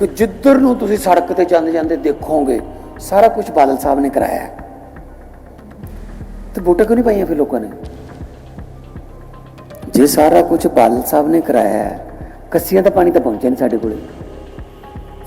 ਕਿ ਜਿੱਧਰ ਨੂੰ ਤੁਸੀਂ ਸੜਕ ਤੇ ਜਾਂਦੇ ਜਾਂਦੇ ਦੇਖੋਗੇ, ਸਾਰਾ ਕੁਝ ਬਾਦਲ ਸਾਹਿਬ ਨੇ ਕਰਾਇਆ ਹੈ। ਤੇ ਵੋਟਾਂ ਕਿਉਂ ਨਹੀਂ ਪਾਈਆਂ ਫਿਰ ਲੋਕਾਂ ਨੇ? ਜੇ ਸਾਰਾ ਕੁਝ ਬਾਦਲ ਸਾਹਿਬ ਨੇ ਕਰਾਇਆ ਹੈ, ਕੱਸੀਆਂ ਦਾ ਪਾਣੀ ਤਾਂ ਪਹੁੰਚਿਆ ਨਹੀਂ ਸਾਡੇ ਕੋਲੇ।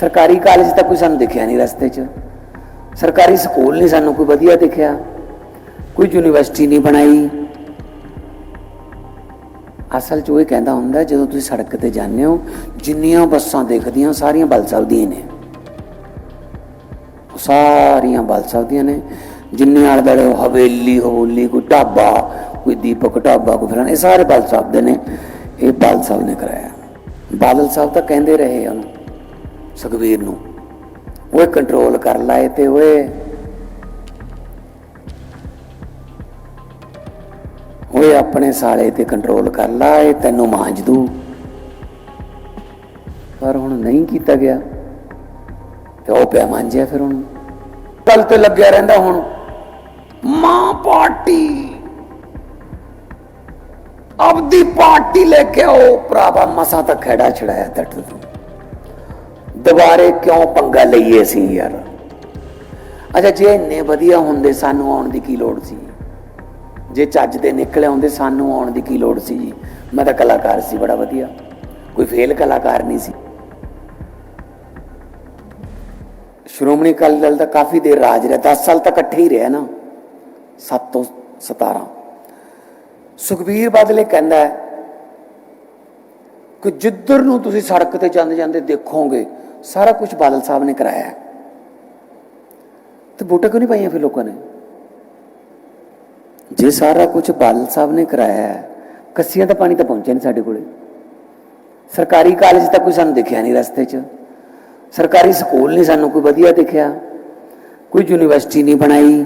ਸਰਕਾਰੀ ਕਾਲਜ ਤਾਂ ਕੋਈ ਸਾਨੂੰ ਦੇਖਿਆ ਨਹੀਂ ਰਸਤੇ 'ਚ। ਸਰਕਾਰੀ ਸਕੂਲ ਨਹੀਂ ਸਾਨੂੰ ਕੋਈ ਵਧੀਆ ਦੇਖਿਆ। ਕੋਈ ਯੂਨੀਵਰਸਿਟੀ ਨਹੀਂ ਬਣਾਈ। ਅਸਲ 'ਚ ਉਹ ਇਹ ਕਹਿੰਦਾ ਹੁੰਦਾ, ਜਦੋਂ ਤੁਸੀਂ ਸੜਕ ਤੇ ਜਾਂਦੇ ਹੋ, ਜਿੰਨੀਆਂ ਬੱਸਾਂ ਦੇਖਦੀਆਂ, ਸਾਰੀਆਂ ਬਲ ਦੀਆਂ ਨੇ। ਸਾਰੀਆਂ ਬਲ ਦੀਆਂ ਨੇ। ਜਿੰਨੇ ਆਲੇ ਦੁਆਲੇ ਹਵੇਲੀ ਹਵੋਲੀ ਕੋਈ ਢਾਬਾ, ਕੋਈ ਦੀਪਕ ਢਾਬਾ, ਕੋਈ ਫਲਾਣਾ, ਇਹ ਸਾਰੇ ਬਲ ਸਾਹਿਬ ਦੇ ਨੇ। ਇਹ ਬਾਲ ਸਾਹਿਬ ਨੇ ਕਰਾਇਆ। ਬਾਦਲ ਸਾਹਿਬ ਤਾਂ ਕਹਿੰਦੇ ਰਹੇ ਉਹਨੂੰ ਸੁਖਵੀਰ ਨੂੰ ਉਹ ਕੰਟਰੋਲ ਕਰ ਲਾਏ ਤੇ ਓਏ ਓਏ ਆਪਣੇ ਸਾਲੇ ਤੇ ਕੰਟਰੋਲ ਕਰ ਲਾ, ਇਹ ਤੈਨੂੰ ਮਾਂਜ ਦੂ। ਪਰ ਹੁਣ ਨਹੀਂ ਕੀਤਾ ਗਿਆ। ਤੇ ਉਹ ਪਿਆ ਮਾਂਜਿਆ ਫਿਰ ਹੁਣ। ਕੱਲ ਤੇ ਲੱਗਿਆ ਰਹਿੰਦਾ ਹੁਣ। ਮਾਂ ਪਾਰਟੀ। ਆਪਦੀ ਪਾਰਟੀ ਲੈ ਕੇ ਆਓ, ਭਰਾਵਾ, ਮਸਾਂ ਤਾਂ ਖੜਾ ਛੜਾਇਆ ਤੱਟ ਤੋਂ। ਦੁਬਾਰੇ ਕਿਉਂ ਪੰਗਾ ਲਈਏ ਸੀ ਯਾਰ? ਅੱਛਾ, ਜੇ ਇੰਨੇ ਵਧੀਆ ਹੁੰਦੇ, ਸਾਨੂੰ ਆਉਣ ਦੀ ਕੀ ਲੋੜ ਸੀ? ਜੇ ਚੱਜ ਦੇ ਨਿਕਲੇ ਆਉਂਦੇ ਸਾਨੂੰ ਆਉਣ ਦੀ ਕੀ ਲੋੜ ਸੀ ਜੀ? ਮੈਂ ਤਾਂ ਕਲਾਕਾਰ ਸੀ, ਬੜਾ ਵਧੀਆ। ਕੋਈ ਫੇਲ ਕਲਾਕਾਰ ਨਹੀਂ ਸੀ। ਸ਼੍ਰੋਮਣੀ ਅਕਾਲੀ ਦਲ ਦਾ ਕਾਫੀ ਦੇਰ ਰਾਜ ਰਿਹਾ 10 ਸਾਲ ਤੱਕ ਇਕੱਠੇ ਹੀ ਰਿਹਾ ਨਾ। 7 ਤੋਂ 17 ਸੁਖਬੀਰ ਬਾਦਲੇ ਕਹਿੰਦਾ ਹੈ ਕਿ ਜਿੱਧਰ ਨੂੰ ਤੁਸੀਂ ਸੜਕ ਤੇ ਜਾਂਦੇ ਜਾਂਦੇ ਦੇਖੋਗੇ, ਸਾਰਾ ਕੁਝ ਬਾਦਲ ਸਾਹਿਬ ਨੇ ਕਰਾਇਆ ਤੇ ਵੋਟਾਂ ਕਿਉਂ ਨਹੀਂ ਪਾਈਆਂ ਫਿਰ ਲੋਕਾਂ ਨੇ? ਜੇ ਸਾਰਾ ਕੁਝ ਬਾਦਲ ਸਾਹਿਬ ਨੇ ਕਰਾਇਆ ਹੈ, ਕੱਸੀਆਂ ਦਾ ਪਾਣੀ ਤਾਂ ਪਹੁੰਚਿਆ ਨਹੀਂ ਸਾਡੇ ਕੋਲੇ। ਸਰਕਾਰੀ ਕਾਲਜ ਤਾਂ ਕੋਈ ਸਾਨੂੰ ਦਿਖਿਆ ਨਹੀਂ ਰਸਤੇ 'ਚ। ਸਰਕਾਰੀ ਸਕੂਲ ਨਹੀਂ ਸਾਨੂੰ ਕੋਈ ਵਧੀਆ ਦੇਖਿਆ। ਕੋਈ ਯੂਨੀਵਰਸਿਟੀ ਨਹੀਂ ਬਣਾਈ।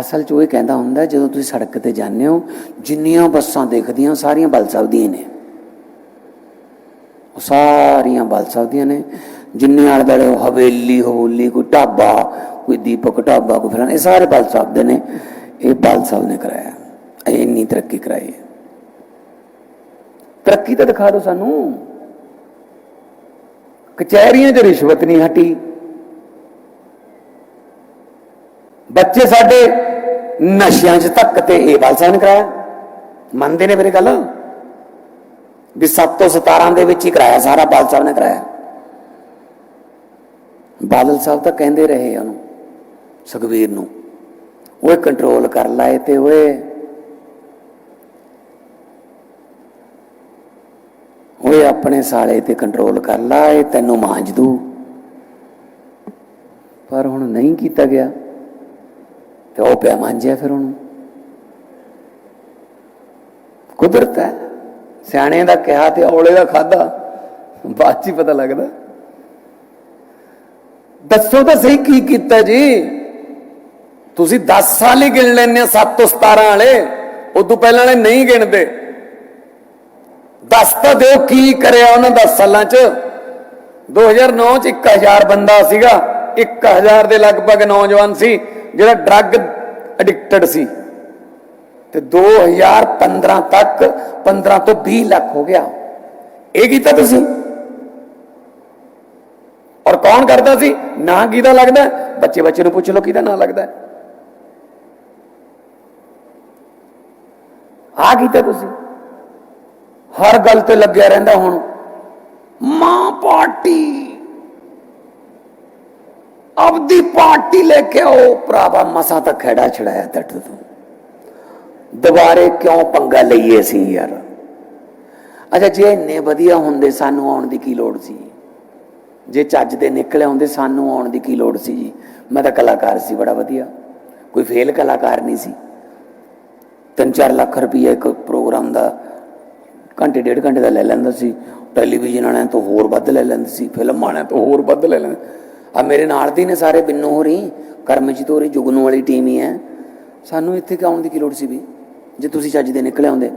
ਅਸਲ 'ਚ ਉਹ ਇਹ ਕਹਿੰਦਾ ਹੁੰਦਾ, ਜਦੋਂ ਤੁਸੀਂ ਸੜਕ ਤੇ ਜਾਂਦੇ ਹੋ, ਜਿੰਨੀਆਂ ਬੱਸਾਂ ਦੇਖਦੀਆਂ ਸਾਰੀਆਂ ਬਲ ਸਾਹਿਬ ਦੀਆਂ ਨੇ। ਉਹ ਸਾਰੀਆਂ ਬਲ ਸਾਹਿਬ ਦੀਆਂ ਨੇ। ਜਿੰਨੇ ਆਲੇ ਦੁਆਲੇ ਹਵੇਲੀ ਹਵੋਲੀ ਕੋਈ ਢਾਬਾ, ਕੋਈ ਦੀਪਕ ਢਾਬਾ, ਕੋਈ ਫਲਾਣਾ, ਇਹ ਸਾਰੇ ਬਲ ਸਾਹਿਬ ਦੇ ਨੇ। ਇਹ ਪਾਲ ਸਾਹਿਬ ਨੇ ਕਰਾਇਆ। ਇਹ ਇੰਨੀ ਤਰੱਕੀ ਕਰਾਈ ਹੈ। ਤਰੱਕੀ ਤਾਂ ਦਿਖਾ ਦਿਓ ਸਾਨੂੰ। ਕਚਹਿਰੀਆਂ 'ਚ ਰਿਸ਼ਵਤ ਨਹੀਂ ਹਟੀ। ਬੱਚੇ ਸਾਡੇ ਨਸ਼ਿਆਂ 'ਚ ਧੱਕ ਤੇ ਇਹ ਪਾਲ ਸਾਹਿਬ ਨੇ ਕਰਾਇਆ। ਮੰਨਦੇ ਨੇ ਮੇਰੇ ਗੱਲ? ਵੀ 7 ਤੋਂ 17 ਦੇ ਵਿੱਚ ਹੀ ਕਰਾਇਆ, ਸਾਰਾ ਬਾਦਲ ਸਾਹਿਬ ਨੇ ਕਰਾਇਆ। ਬਾਦਲ ਸਾਹਿਬ ਤਾਂ ਕਹਿੰਦੇ ਰਹੇ ਉਹਨੂੰ ਸੁਖਵੀਰ ਨੂੰ, ਓਏ ਕੰਟਰੋਲ ਕਰ ਲਾਏ ਤੇ ਓਏ। ਓਏ ਆਪਣੇ ਸਾਲੇ ਤੇ ਕੰਟਰੋਲ ਕਰ ਲਾ, ਇਹ ਤੈਨੂੰ ਮਾਂਜ ਦੂ। ਪਰ ਹੁਣ ਨਹੀਂ ਕੀਤਾ ਗਿਆ, ਤੇ ਉਹ ਪਿਆ ਮਾਂਜਿਆ ਫਿਰ ਉਹਨੂੰ। ਕੁਦਰਤ ਹੈ ਸਿਆਣੇ ਦਾ ਕਿਹਾ ਤੇ ਔਲੇ ਦਾ ਖਾਦਾ ਬਾਅਦ ਚ ਹੀ ਪਤਾ ਲੱਗਦਾ। ਦੱਸੋ ਤਾਂ ਸਹੀ ਕੀ ਕੀਤਾ ਜੀ? ਤੁਸੀਂ 10 ਸਾਲ ਹੀ ਗਿਣ ਲੈਂਦੇ ਆ 7 ਤੋਂ 17 ਵਾਲੇ। ਉਦੋਂ ਪਹਿਲਾਂ ਵਾਲੇ ਨਹੀਂ ਗਿਣਦੇ। ਦੱਸ ਤਾਂ ਦਿਓ ਕੀ ਕਰਿਆ ਉਹਨਾਂ 10 ਸਾਲਾਂ 'ਚ। 2009 'ਚ 1000 ਬੰਦਾ ਸੀਗਾ। 1000 ਦੇ ਲਗਭਗ ਨੌਜਵਾਨ ਸੀ, ਜਿਹੜਾ ਡਰੱਗ ਐਡਿਕਟਡ ਸੀ। ਤੇ 2015 ਤੱਕ 15 ਤੋਂ 20 ਲੱਖ ਹੋ ਗਿਆ। ਇਹ ਕੀਤਾ ਤੁਸੀਂ? ਔਰ ਕੌਣ ਕਰਦਾ ਸੀ? ਨਾਂ ਕਿਹਦਾ ਲੱਗਦਾ? ਬੱਚੇ ਬੱਚੇ ਨੂੰ ਪੁੱਛ ਲਓ ਕਿਹਦਾ ਨਾਂ ਲੱਗਦਾ ਆ ਕੀਤਾ ਤੁਸੀਂ। ਹਰ ਗੱਲ ਤੇ ਲੱਗਿਆ ਰਹਿੰਦਾ ਹੁਣ। ਮਾਂ ਪਾਰਟੀ। ਆਪਦੀ ਪਾਰਟੀ ਲੈ ਕੇ ਆਓ। ਭਰਾਵਾ, ਮਸਾਂ ਤਾਂ ਖੜਾ ਛੜਾਇਆ ਤੱਟ ਤੋਂ। ਦੁਬਾਰੇ ਕਿਉਂ ਪੰਗਾ ਲਈਏ ਸੀ ਯਾਰ? ਅੱਛਾ, ਜੇ ਇੰਨੇ ਵਧੀਆ ਹੁੰਦੇ ਸਾਨੂੰ ਆਉਣ ਦੀ ਕੀ ਲੋੜ ਸੀ? ਜੇ ਚੱਜ ਦੇ ਨਿਕਲੇ ਆਉਂਦੇ ਸਾਨੂੰ ਆਉਣ ਦੀ ਕੀ ਲੋੜ ਸੀ ਜੀ? ਮੈਂ ਤਾਂ ਕਲਾਕਾਰ ਸੀ, ਬੜਾ ਵਧੀਆ। ਕੋਈ ਫੇਲ ਕਲਾਕਾਰ ਨਹੀਂ ਸੀ। 3-4 ਲੱਖ ਰੁਪਏ ਇੱਕ ਪ੍ਰੋਗਰਾਮ ਦਾ, ਘੰਟੇ, ਡੇਢ ਘੰਟੇ ਦਾ ਲੈ ਲੈਂਦਾ ਸੀ। ਟੈਲੀਵਿਜ਼ਨ ਵਾਲਿਆਂ ਤੋਂ ਹੋਰ ਵੱਧ ਲੈ ਲੈਂਦੇ ਸੀ ਫਿਲਮ ਵਾਲਿਆਂ ਤੋਂ ਹੋਰ ਵੱਧ ਲੈ ਲੈਂਦੇ। ਆ ਮੇਰੇ ਨਾਲ ਦੇ ਨੇ ਸਾਰੇ ਬਿੰਨੋ ਹੋਰੀ, ਕਰਮਜੀਤ ਹੋਰੀ, ਜੁਗਨੂ ਵਾਲੀ ਟੀਮ ਹੀ ਹੈ। ਸਾਨੂੰ ਇੱਥੇ ਕਿਉਂ ਆਉਣ ਦੀ ਕੀ ਲੋੜ ਸੀ ਵੀ? ਜੇ ਤੁਸੀਂ ਚੱਜ ਦੇ ਨਿਕਲੇ ਆਉਂਦੇ